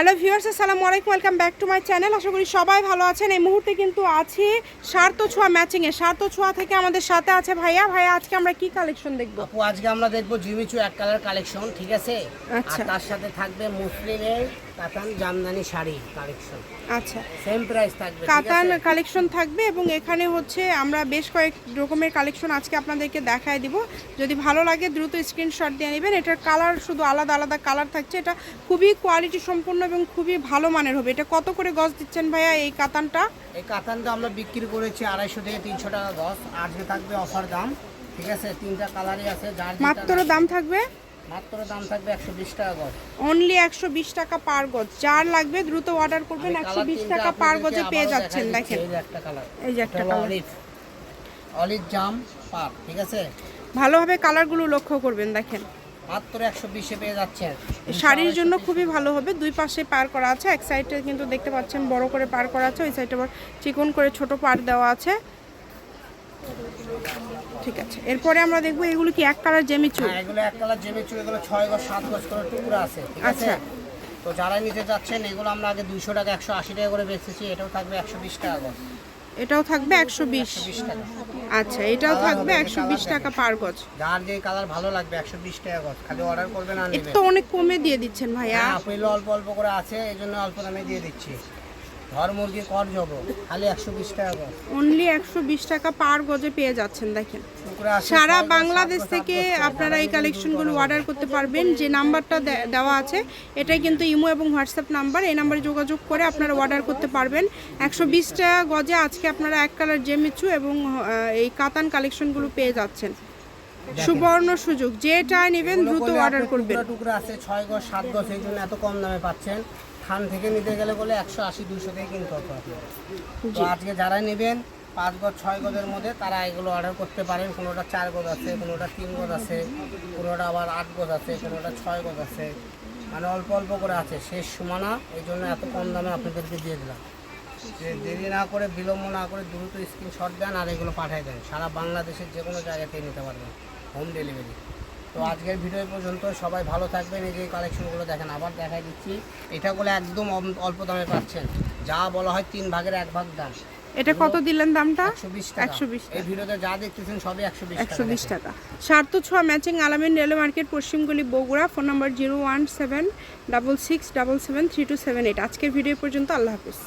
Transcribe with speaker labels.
Speaker 1: Hello viewers আসসালামু আলাইকুম welcome back to my channel. আশা করি সবাই ভালো আছেন। এই মুহূর্তে কিন্তু আছি সার্থ ছোঁয়া ম্যাচিংয়ে সার্থ ছোঁয়া থেকে আমাদের সাথে আছে ভাইয়া। ভাইয়া আজকে আমরা কি কালেকশন দেখব?
Speaker 2: আপু আজকে আমরা দেখব জিমিচু এক কালার কালেকশন ঠিক আছে? আর
Speaker 1: আচ্ছা।
Speaker 2: তার সাথে থাকবে মুসলিমের কাতান জামদানি শাড়ি কালেকশন
Speaker 1: আচ্ছা।
Speaker 2: সেম প্রাইস থাকবে
Speaker 1: কাতান কালেকশন থাকবে এবং এখানে হচ্ছে আমরা বেশ কয়েক রকমের কালেকশন আজকে আপনাদেরকে দেখায় দিব। যদি ভালো লাগে দ্রুত স্ক্রিনশট দিয়ে নেবেন। এটার কালার শুধু আলাদা আলাদা কালার থাকছে। এটা খুবই কোয়ালিটি সম্পূর্ণ এবং খুবই ভালো মানের হবে। এটা কত করে গজ দিচ্ছেন ভাইয়া এই কাতানটা?
Speaker 2: এই কাতানটা আমরা বিক্রি করেছি আড়াইশো থেকে তিনশো টাকা গজ। আজকে থাকবে অফার দাম ঠিক আছে? তিনটা কালারই আছে
Speaker 1: মাত্র দাম থাকবে?
Speaker 2: মাত্র দাম থাকবে একশো বিশ টাকা গজ।
Speaker 1: অনলি একশো বিশ টাকা পার গজ। যার লাগবে দ্রুত অর্ডার করবেন
Speaker 2: আমি
Speaker 1: একশো
Speaker 2: কালার
Speaker 1: বিশ
Speaker 2: তিনটা
Speaker 1: টাকা পার গজে পেয়ে যাচ্ছেন দেখেন।
Speaker 2: এই যে একটা কালার
Speaker 1: এই যে একটা কালার
Speaker 2: অলিভ অলিভ জাম পাট ঠিক আছে?
Speaker 1: ভালোভাবে কালারগুলো লক্ষ্য করবেন দেখেন।
Speaker 2: মাত্র একশো বিশে পেয়ে যাচ্ছেন।
Speaker 1: শাড়ির জন্য খুবই ভালো হবে। দুই পাশে পার করা আছে এক সাইডে কিন্তু দেখতে পাচ্ছেন বড় করে পার করা আছে ওই সাইডে আবার চিকন করে ছোট পার দেওয়া আছে। ঠিক আছে এরপরে আমরা দেখব এগুলো কি এক কালার জেমিচু
Speaker 2: হ্যাঁ এগুলো এক কালার জেমিচু এগুলো ছয় গজ সাত গজ করে টুকরো আছে
Speaker 1: আচ্ছা।
Speaker 2: তো যারা নিতে যাচ্ছেন এগুলো আমরা আগে দুইশো টাকা একশো আশি টাকা করে বেচেছি এটাও থাকবে একশো বিশ টাকা গজ
Speaker 1: এটাও থাকবে একশো বিশ। আচ্ছা এটাও থাকবে একশো বিশ টাকা পার গজ।
Speaker 2: যার যে কালার ভালো লাগবে একশো বিশ টাকা গজ। খালি অর্ডার করবেন আর
Speaker 1: তো অনেক কমে দিয়ে দিচ্ছেন ভাইয়া।
Speaker 2: হ্যাঁ আপেল অল্প অল্প করে আছে এই জন্য অল্প দামে দিয়ে দিচ্ছি। ঘর মুরগি কর যাব খালি একশো বিশ টাকা
Speaker 1: অনলি একশো বিশ টাকা পার গজে পেয়ে যাচ্ছেন দেখেন। সারা বাংলাদেশ থেকে। আপনারা এই কালেকশনগুলো অর্ডার করতে পারবেন। যে নাম্বারটা দেওয়া আছে এটাই কিন্তু ইমো এবং হোয়াটসঅ্যাপ নাম্বার। এই নাম্বারে যোগাযোগ করে আপনারা অর্ডার করতে পারবেন। একশো বিশ টাকা গজে আজকে আপনারা এক কালার জেমিচু এবং এই কাতান কালেকশনগুলো পেয়ে যাচ্ছেন। সুবর্ণ সুযোগ। যেটা নেবেন দ্রুত অর্ডার করবেন।
Speaker 2: টুকরা আছে ছয় গজ সাত গজ এই জন্য এত কম দামে পাচ্ছেন। খান থেকে নিতে গেলে বলে একশো আশি দুশো থেকে কিনতে হতো তো আজকে যারা নেবেন পাঁচ গজ ছয় গজের মধ্যে তারা এগুলো অর্ডার করতে পারেন। কোনোটা চার গজ আছে কোনোটা তিন গজ আছে কোনোটা আবার আট গজ আছে কোনোটা ছয় গজ আছে। মানে অল্প অল্প করে আছে শেষ সমানা। এই জন্য এত কম দামে আপনাদেরকে দিয়ে দিলাম। যে দেরি না করে বিলম্ব না করে দ্রুত স্ক্রিনশট দেন আর এগুলো পাঠিয়ে দেন। সারা বাংলাদেশের যে কোনো জায়গাতেই নিতে পারবেন। হোম ডেলিভারি তো আজকের ভিডিও পর্যন্ত। সবাই ভালো থাকবেন এই যে কালেকশনগুলো দেখেন আবার দেখাই দিচ্ছি। এটাগুলো একদম অল্প দামে পাচ্ছেন। যা বলা হয় তিন ভাগের এক ভাগ দাম।
Speaker 1: এটা কত দিলেন দামটা?
Speaker 2: একশো বিশ টাকা।
Speaker 1: 120
Speaker 2: এই ভিডিওতে যা দেখতেছেন সবই একশো বিশ
Speaker 1: একশো বিশ টাকা। সার্থ ছোঁয়া matching Alamin railway market পশ্চিমগুলি Bogura phone number zero one seven double six double seven three two seven eight আজকের ভিডিও পর্যন্ত আল্লাহ হাফিজ।